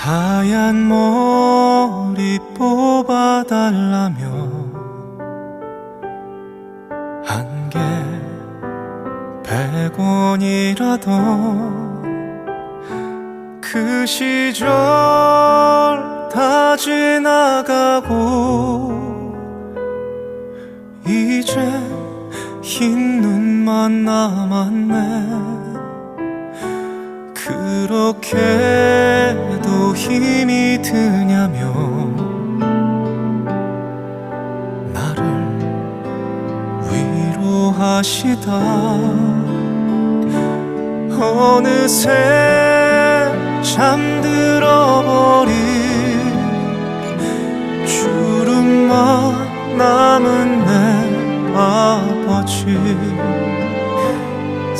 하얀 머리 뽑아달라며 한 개 백원이라도 그 시절 다 지나가고 이제 흰 눈만 남았네. 그렇게도 힘이 드냐며 나를 위로하시다. 어느새 잠들어버린 주름만 남은 내 아버지